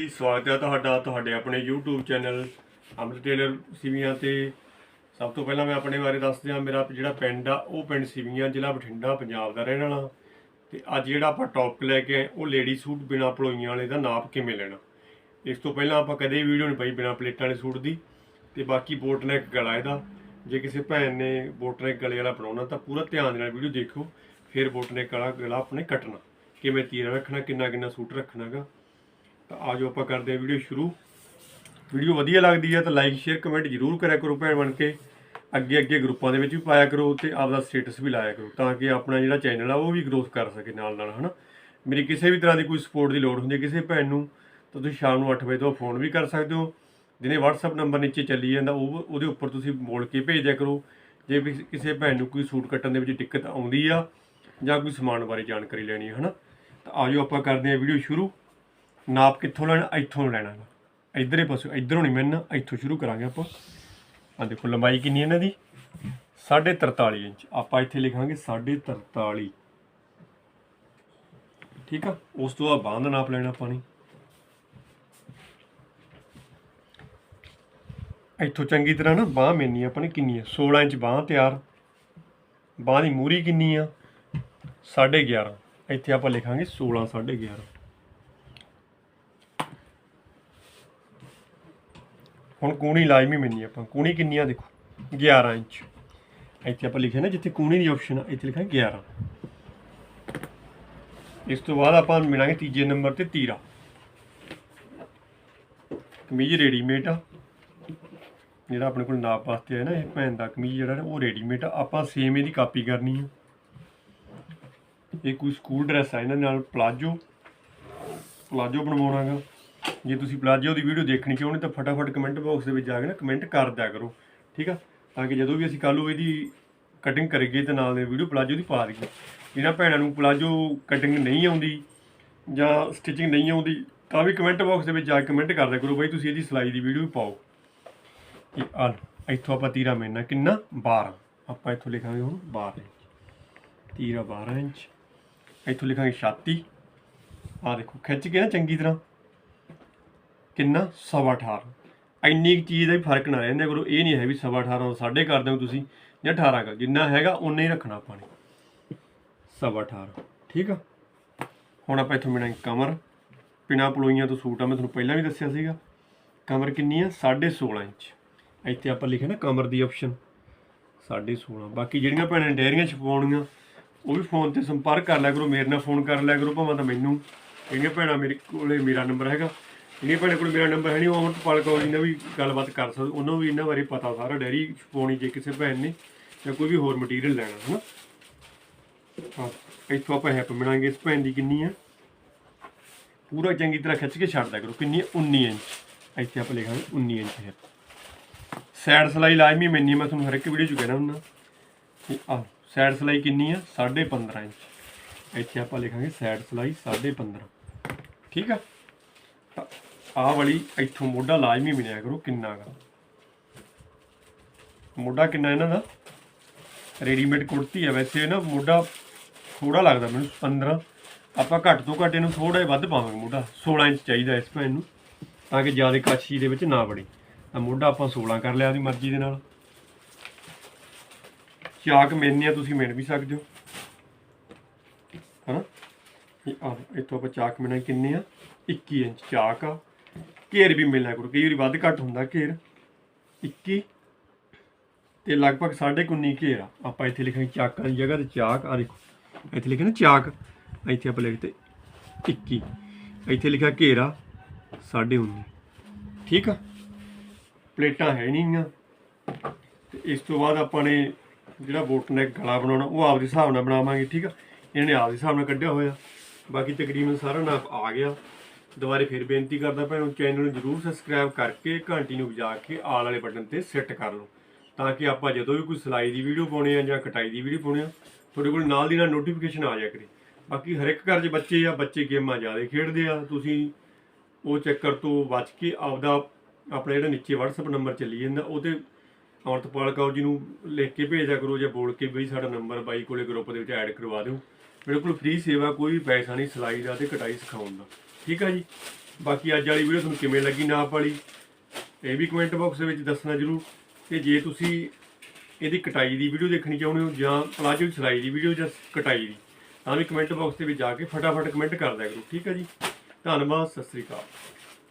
ਜੀ, ਸਵਾਗਤ ਹੈ ਤੁਹਾਡਾ, ਤੁਹਾਡੇ ਆਪਣੇ YouTube channel Amar tailor Siviyan ਤੇ। ਸਭ ਤੋਂ ਪਹਿਲਾਂ ਮੈਂ ਆਪਣੇ ਬਾਰੇ ਦੱਸ ਦਿਆਂ ਮੇਰਾ ਜਿਹੜਾ ਪਿੰਡ ਆ, ਉਹ ਪਿੰਡ ਸਿਵੀਆਂ, ਜ਼ਿਲ੍ਹਾ ਬਠਿੰਡਾ, ਪੰਜਾਬ ਦਾ ਰਹਿਣ ਵਾਲਾ। ਤੇ ਅੱਜ ਜਿਹੜਾ ਆਪਾਂ ਟੌਪਿਕ ਲੈ ਕੇ ਆਏ, ਉਹ ਲੇਡੀ ਸੂਟ ਬਿਨਾ ਪਲੋਈਆਂ ਵਾਲੇ ਦਾ ਨਾਪ ਕਿਵੇਂ ਲੈਣਾ? ਇਸ ਤੋਂ ਪਹਿਲਾਂ ਆਪਾਂ ਕਦੇ ਵੀਡੀਓ ਨਹੀਂ ਪਾਈ ਬਿਨਾ ਪਲੇਟਾਂ ਵਾਲੇ ਸੂਟ ਦੀ। ਤੇ ਬਾਕੀ ਬੋਟਨੈਕ ਗਲਾ ਇਹਦਾ। ਜੇ ਕਿਸੇ ਭੈਣ ਨੇ ਬੋਟਨੈਕ ਗਲੇ ਵਾਲਾ ਬਣਾਉਣਾ, ਤਾਂ ਪੂਰਾ ਧਿਆਨ ਦੇ ਨਾਲ ਵੀਡੀਓ ਦੇਖੋ। ਫਿਰ ਬੋਟਨੈਕ ਵਾਲਾ ਗਲਾ ਆਪਣੇ ਕੱਟਣਾ। ਕਿਵੇਂ ਤੀਰਾ ਰੱਖਣਾ ਕਿੰਨਾ ਕਿੰਨਾ ਸੂਟ ਰੱਖਣਾਗਾ। ਤਾਂ ਆਜੋ ਆਪਾਂ ਕਰਦੇ ਹਾਂ ਵੀਡੀਓ ਸ਼ੁਰੂ। ਵੀਡੀਓ ਵਧੀਆ ਲੱਗਦੀ ਹੈ ਤਾਂ ਲਾਈਕ ਸ਼ੇਅਰ ਕਮੈਂਟ ਜ਼ਰੂਰ ਕਰਿਆ ਕਰੋ ਭੈਣ ਬਣ ਕੇ। ਅੱਗੇ ਅੱਗੇ ਗਰੁੱਪਾਂ ਦੇ ਵਿੱਚ ਵੀ ਪਾਇਆ ਕਰੋ ਤੇ ਆਪਦਾ ਸਟੇਟਸ ਵੀ ਲਾਇਆ ਕਰੋ ਤਾਂ ਕਿ ਆਪਣਾ ਜਿਹੜਾ ਚੈਨਲ ਆ ਉਹ ਵੀ ਗਰੋਥ ਕਰ ਸਕੇ ਨਾਲ ਨਾਲ, ਹਨਾ? ਮੇਰੀ ਕਿਸੇ ਵੀ ਤਰ੍ਹਾਂ ਦੀ ਕੋਈ ਸਪੋਰਟ ਦੀ ਲੋੜ ਹੁੰਦੀ ਹੈ ਕਿਸੇ ਭੈਣ ਨੂੰ, ਤਾਂ ਤੁਸੀਂ ਸ਼ਾਮ ਨੂੰ 8 ਵਜੇ ਤੋਂ ਫੋਨ ਵੀ ਕਰ ਸਕਦੇ ਹੋ। ਜਿਹਨੇ WhatsApp ਨੰਬਰ ਨੀਚੇ ਚੱਲੀ ਜਾਂਦਾ, ਉਹ ਉਹਦੇ ਉੱਪਰ ਤੁਸੀਂ ਬੋਲ ਕੇ ਭੇਜ ਦਿਆ ਕਰੋ। ਜੇ ਵੀ ਕਿਸੇ ਭੈਣ ਨੂੰ ਕੋਈ ਸੂਟ ਕੱਟਣ ਦੇ ਵਿੱਚ ਦਿੱਕਤ ਆਉਂਦੀ ਆ ਜਾਂ ਕੋਈ ਸਮਾਨ ਬਾਰੇ ਜਾਣਕਾਰੀ ਲੈਣੀ ਹੈ ਹਨਾ? ਤਾਂ ਆਜੋ ਆਪਾਂ ਕਰਦੇ ਹਾਂ ਵੀਡੀਓ ਸ਼ੁਰੂ। ਨਾਪ ਕਿੱਥੋਂ ਲੈਣਾ, ਇੱਥੋਂ ਲੈਣਾ ਗਾ। ਇਧਰੇ ਪਾਸੇ, ਇਧਰੋਂ ਨਹੀਂ ਮਿਲਣਾ, ਇੱਥੋਂ ਸ਼ੁਰੂ ਕਰਾਂਗੇ ਆਪਾਂ। ਆ ਦੇਖੋ, ਲੰਬਾਈ ਕਿੰਨੀ ਇਹਨਾਂ ਦੀ? 43.5 ਇੰਚ। ਆਪਾਂ ਇੱਥੇ ਲਿਖਾਂਗੇ 43.5 ਠੀਕ ਆ? ਉਸ ਤੋਂ ਬਾਅਦ ਬਾਂਹ ਦਾ ਨਾਪ ਲੈਣਾ ਆਪਾਂ ਨੇ। ਇੱਥੋਂ ਚੰਗੀ ਤਰ੍ਹਾਂ ਨਾ ਬਾਂਹ ਮੈਨੀ ਆਪਾਂ ਨੇ ਕਿੰਨੀ ਆ? 16 ਇੰਚ ਬਾਂਹ ਤਿਆਰ। ਬਾਂਹ ਦੀ ਮੂਰੀ ਕਿੰਨੀ ਆ? 11.5 ਇੱਥੇ ਆਪਾਂ ਲਿਖਾਂਗੇ 16 11.5 ਹੁਣ ਕੂਣੀ ਲਾਜ਼ਮੀ ਮੈਨੀ ਆਪਾਂ। ਕੂਣੀ ਕਿੰਨੀ ਆ ਦੇਖੋ? 11 ਇੰਚ। ਇੱਥੇ ਆਪਾਂ ਲਿਖਿਆ ਨਾ, ਜਿੱਥੇ ਕੂਣੀ ਦੀ ਆਪਸ਼ਨ ਆ, ਇੱਥੇ ਲਿਖਿਆ 11 ਇਸ ਤੋਂ ਬਾਅਦ ਆਪਾਂ ਮਿਲਾਂਗੇ ਤੀਜੇ ਨੰਬਰ ਤੇ ਤੀਰਾ। ਕਮੀਜ਼ ਰੈਡੀਮੇਡ ਆ। ਜਿਹੜਾ ਆਪਣੇ ਕੋਲ ਨਾਪ ਵਾਸਤੇ ਹੈ ਨਾ, ਇਹ ਭੈਣ ਦਾ ਕਮੀਜ਼ ਜਿਹੜਾ ਨਾ, ਉਹ ਰੈਡੀਮੇਡ ਆ। ਆਪਾਂ ਸੇਮ ਇਹਦੀ ਕਾਪੀ ਕਰਨੀ ਆ। ਇਹ ਕੋਈ ਸਕੂਲ ਡਰੈਸ ਆ, ਇਹਨਾਂ ਨਾਲ ਪਲਾਜੋ ਪਲਾਜੋ ਬਣਵਾਉਣਾਗਾ ਜੇ ਤੁਸੀਂ ਪਲਾਜੋ ਦੀ ਵੀਡੀਓ ਦੇਖਣੀ ਚਾਹੁੰਦੇ ਤਾਂ ਫਟਾਫਟ ਕਮੈਂਟ ਬਾਕਸ ਦੇ ਵਿੱਚ ਜਾ ਕੇ ਨਾ ਕਮੈਂਟ ਕਰ ਦਿਆ ਕਰੋ, ਠੀਕ ਆ? ਤਾਂ ਕਿ ਜਦੋਂ ਵੀ ਅਸੀਂ ਕੱਲ੍ਹ ਨੂੰ ਇਹਦੀ ਕਟਿੰਗ ਕਰੀਏ ਤੇ ਨਾਲ ਦੇ ਵੀਡੀਓ ਪਲਾਜੋ ਦੀ ਪਾ ਦਈਏ। ਜਿਹਨਾਂ ਭੈਣਾਂ ਨੂੰ ਪਲਾਜੋ ਕਟਿੰਗ ਨਹੀਂ ਆਉਂਦੀ ਜਾਂ ਸਟਿਚਿੰਗ ਨਹੀਂ ਆਉਂਦੀ, ਤਾਂ ਵੀ ਕਮੈਂਟ ਬਾਕਸ ਦੇ ਵਿੱਚ ਜਾ ਕੇ ਕਮੈਂਟ ਕਰ ਦਿਆ ਕਰੋ, ਬਈ ਤੁਸੀਂ ਇਹਦੀ ਸਿਲਾਈ ਦੀ ਵੀਡੀਓ ਵੀ ਪਾਓ। ਇਹ ਆ ਇੱਥੋਂ ਆਪਾਂ ਤੀਰਾ ਮੈਨਾ ਕਿੰਨਾ? 12 ਆਪਾਂ ਇੱਥੋਂ ਲਿਖਾਂਗੇ ਹੁਣ 12 ਇੰਚ। ਤੀਰਾ 12 ਇੰਚ। ਇੱਥੋਂ ਲਿਖਾਂਗੇ ਛਾਤੀ। ਆ ਦੇਖੋ, ਖਿੱਚ ਕੇ ਨਾ ਚੰਗੀ ਤਰ੍ਹਾਂ। ਕਿੰਨਾ? ਸਵਾ 18 ਇੰਨੀ ਕੁ ਚੀਜ਼ ਦਾ ਵੀ ਫ਼ਰਕ ਨਾ ਰਹਿੰਦਾ ਕਰੋ। ਇਹ ਨਹੀਂ ਹੈ ਵੀ ਸਵਾ 18 ਸਾਢੇ ਕਰ ਦਿਓ ਤੁਸੀਂ ਜਾਂ 18 ਕਰ ਜਿੰਨਾ ਹੈਗਾ ਉਨਾ ਹੀ ਰੱਖਣਾ ਆਪਾਂ ਨੇ। ਸਵਾ 18 ਠੀਕ ਆ? ਹੁਣ ਆਪਾਂ ਇੱਥੋਂ ਮਿਣਾਂਗੇ ਕਮਰ। ਬਿਨਾ ਪਲੋਈਆਂ ਤੋਂ ਸੂਟ ਆ। ਮੈਂ ਤੁਹਾਨੂੰ ਪਹਿਲਾਂ ਵੀ ਦੱਸਿਆ ਸੀਗਾ। ਕਮਰ ਕਿੰਨੀ ਆ? 16.5 ਇੰਚ। ਇੱਥੇ ਆਪਾਂ ਲਿਖਿਆ ਨਾ ਕਮਰ ਦੀ ਆਪਸ਼ਨ। 16.5 ਬਾਕੀ ਜਿਹੜੀਆਂ ਭੈਣਾਂ ਨੇ ਡੈਰੀਆਂ ਛਪਾਉਣੀਆਂ ਉਹ ਵੀ ਫੋਨ ਤੇ ਸੰਪਰਕ ਕਰ ਲਿਆ ਕਰੋ। ਮੇਰੇ ਨਾਲ ਫੋਨ ਕਰ ਲਿਆ ਕਰੋ। ਭਾਵੇਂ ਤਾਂ ਮੈਨੂੰ। ਜਿਹੜੀਆਂ ਭੈਣਾਂ ਮੇਰੇ ਕੋਲੇ ਮੇਰਾ ਨੰਬਰ ਹੈਗਾ ਜਿਹੜੀਆਂ ਭੈਣਾਂ ਕੋਲ ਮੇਰਾ ਨੰਬਰ ਹੈ ਨਹੀਂ, ਉਹ ਅਮਰਪਾਲ ਕੌਰ ਜੀ ਨਾਲ ਵੀ ਗੱਲਬਾਤ ਕਰ ਸਕਦੇ ਉਹਨਾਂ ਨੂੰ ਵੀ ਇਹਨਾਂ ਬਾਰੇ ਪਤਾ ਸਾਰਾ ਡੈਰੀ ਛਪਾਉਣੀ ਜੇ ਕਿਸੇ ਭੈਣ ਨੇ ਜਾਂ ਕੋਈ ਵੀ ਹੋਰ ਮਟੀਰੀਅਲ ਲੈਣਾ ਹੈ ਨਾ ਹਾਂ, ਇੱਥੋਂ ਆਪਾਂ ਹੈਪ ਮਿਲਾਂਗੇ ਇਸ ਭੈਣ ਦੀ ਕਿੰਨੀ ਹੈ ਪੂਰਾ ਚੰਗੀ ਤਰ੍ਹਾਂ ਖਿੱਚ ਕੇ ਛੱਡ ਦਿਆ ਕਰੋ, ਕਿੰਨੀ ਹੈ 19 ਇੰਚ। ਇੱਥੇ ਆਪਾਂ ਲਿਖਾਂਗੇ 19 ਇੰਚ ਹੈ। ਸਾਈਡ ਸਲਾਈ ਲਾਜ਼ਮੀ ਮੈਨੀ ਮੈਂ ਤੁਹਾਨੂੰ ਹਰ ਇੱਕ ਵੀਡੀਓ 'ਚ ਕਹਿਣਾ ਹੁੰਦਾ। ਤੇ ਆ ਸਾਈਡ ਸਲਾਈ ਕਿੰਨੀ ਆ? 15.5 ਇੰਚ। ਇੱਥੇ ਆਪਾਂ ਲਿਖਾਂਗੇ ਸਾਈਡ ਸਲਾਈ 15.5 ਠੀਕ ਆ? ਆਹ ਵਾਲੀ ਇੱਥੋਂ ਮੋਢਾ ਲਾਜ਼ਮੀ ਮਿਲਿਆ ਕਰੋ ਕਿੰਨਾ ਗਾ ਮੋਢਾ ਕਿੰਨਾ ਇਹਨਾਂ ਦਾ? ਰੈਡੀਮੇਡ ਕੁੜਤੀ ਆ ਵੈਸੇ ਨਾ, ਮੋਢਾ ਥੋੜਾ ਲੱਗਦਾ ਮੈਨੂੰ 15 ਆਪਾਂ ਘੱਟ ਤੋਂ ਘੱਟ ਇਹਨੂੰ ਥੋੜਾ ਜਿਹਾ ਵੱਧ ਪਾਵਾਂਗੇ ਮੋਢਾ 16 ਇੰਚ ਚਾਹੀਦਾ ਇਸ ਭੈਣ ਨੂੰ ਤਾਂ ਕਿ ਜ਼ਿਆਦਾ ਕਾਛੀ ਦੇ ਵਿੱਚ ਨਾ ਵੜੇ। ਤਾਂ ਮੋਢਾ ਆਪਾਂ 16 ਕਰ ਲਿਆ ਆਪਦੀ ਮਰਜ਼ੀ ਦੇ ਨਾਲ। ਚਾਕ ਮੈਨੇ ਆ, ਤੁਸੀਂ ਮਿਣ ਵੀ ਸਕਦੇ ਹੋ। ਹਨਾ? ਇਹ ਆ ਇੱਥੋਂ ਆਪਾਂ ਚਾਕ ਮਿਣਾ ਕਿੰਨੇ ਆ? 21 ਇੰਚ ਚਾਕ ਆ। ਘੇਰ ਵੀ ਮਿਲਣਾ ਕਰੋ, ਕਈ ਵਾਰੀ ਵੱਧ ਘੱਟ ਹੁੰਦਾ ਘੇਰ। 21 ਤੇ ਲਗਭਗ 19.5 ਘੇਰ ਆ। ਆਪਾਂ ਇੱਥੇ ਲਿਖਾਂਗੇ ਚਾਕਾਂ ਦੀ ਜਗ੍ਹਾ ਤੇ ਚਾਕ ਆ ਦੇਖੋ, ਇੱਥੇ ਲਿਖਿਆ ਨਾ ਚਾਕ, ਇੱਥੇ ਆਪਾਂ ਲਿਖਤੇ 21 ਇੱਥੇ ਲਿਖਿਆ ਘੇਰਾ 19.5 ਠੀਕ ਆ? ਪਲੇਟਾਂ ਹੈ ਨਹੀਂ ਆ ਤੇ ਇਸ ਤੋਂ ਬਾਅਦ ਆਪਾਂ ਨੇ ਜਿਹੜਾ ਬੋਟ ਨੈਕ ਗਲਾ ਬਣਾਉਣਾ, ਉਹ ਆਪਦੇ ਹਿਸਾਬ ਨਾਲ ਬਣਾਵਾਂਗੇ, ਠੀਕ ਆ? ਇਹਨੇ ਆਪਦੇ ਹਿਸਾਬ ਨਾਲ ਕੱਢਿਆ ਹੋਇਆ। ਬਾਕੀ ਤਕਰੀਬਨ ਸਾਰਾ ਨਾਪ ਆ ਗਿਆ। ਦੁਬਾਰੇ ਫਿਰ ਬੇਨਤੀ ਕਰਦਾ ਭੈਣੋ ਚੈਨਲ ਨੂੰ ਜਰੂਰ ਸਬਸਕ੍ਰਾਈਬ ਕਰਕੇ ਘੰਟੀ ਨੂੰ ਵਜਾ ਕੇ ਆਲ ਵਾਲੇ ਬਟਨ ਤੇ ਸੈੱਟ ਕਰ ਲਓ, ਤਾਂ ਕਿ ਆਪਾਂ ਜਦੋਂ ਵੀ ਕੋਈ ਸਿਲਾਈ ਦੀ ਵੀਡੀਓ ਪਾਉਣੀ ਆ ਜਾਂ ਕਟਾਈ ਦੀ ਵੀਡੀਓ ਪਾਉਣੀ ਆ, ਤੁਹਾਡੇ ਕੋਲ ਨਾਲ ਦੀ ਨਾਲ ਨੋਟੀਫਿਕੇਸ਼ਨ ਆ ਜਾਇਆ ਕਰੇ। ਬਾਕੀ ਹਰ ਇੱਕ ਘਰ 'ਚ ਬੱਚੇ ਆ, ਬੱਚੇ ਗੇਮਾਂ ਜ਼ਿਆਦਾ ਖੇਡਦੇ ਆ, ਤੁਸੀਂ ਉਹ ਚੱਕਰ ਤੋਂ ਬਚ ਕੇ ਆਪਦਾ, ਆਪਣਾ ਜਿਹੜਾ ਨੀਚੇ WhatsApp ਨੰਬਰ ਚੱਲੀ ਜਾਂਦਾ, ਉਹ ਤੇ ਅਮਰਤਪਾਲ ਕੌਰ ਜੀ ਨੂੰ ਲਿਖ ਕੇ ਭੇਜਿਆ ਕਰੋ ਜਾਂ ਬੋਲ ਕੇ ਬਈ ਸਾਡਾ ਨੰਬਰ ਬਾਈ ਕੋਲੇ ਗਰੁੱਪ ਦੇ ਵਿੱਚ ਐਡ ਕਰਵਾ ਦਿਓ। ਮੇਰੇ ਕੋਲ ਫ੍ਰੀ ਸੇਵਾ, ਕੋਈ ਪੈਸਾ ਨਹੀਂ ਸਿਲਾਈ ਦਾ ਤੇ ਕਟਾਈ ਸਿਖਾਉਣ ਦਾ। ਠੀਕ ਆ ਜੀ? ਬਾਕੀ ਅੱਜ ਵਾਲੀ ਵੀਡੀਓ ਤੁਹਾਨੂੰ ਕਿਵੇਂ ਲੱਗੀ ਨਾਪ ਵਾਲੀ, ਇਹ ਵੀ ਕਮੈਂਟ ਬਾਕਸ ਦੇ ਵਿੱਚ ਦੱਸਣਾ ਜਰੂਰ ਤੇ ਜੇ ਤੁਸੀਂ ਇਹਦੀ ਕਟਾਈ ਦੀ ਵੀਡੀਓ ਦੇਖਣੀ ਚਾਹੁੰਦੇ ਹੋ ਜਾਂ ਪਲਾਜੋ ਦੀ ਸਿਲਾਈ ਦੀ ਵੀਡੀਓ ਜਾਂ ਕਟਾਈ ਦੀ, ਤਾਂ ਵੀ ਕਮੈਂਟ ਬਾਕਸ ਦੇ ਵਿੱਚ ਜਾ ਕੇ ਫਟਾਫਟ ਕਮੈਂਟ ਕਰ ਦਿਆ ਕਰੋ, ਠੀਕ ਹੈ ਜੀ? ਧੰਨਵਾਦ, ਸਤਿ ਸ੍ਰੀ ਅਕਾਲ।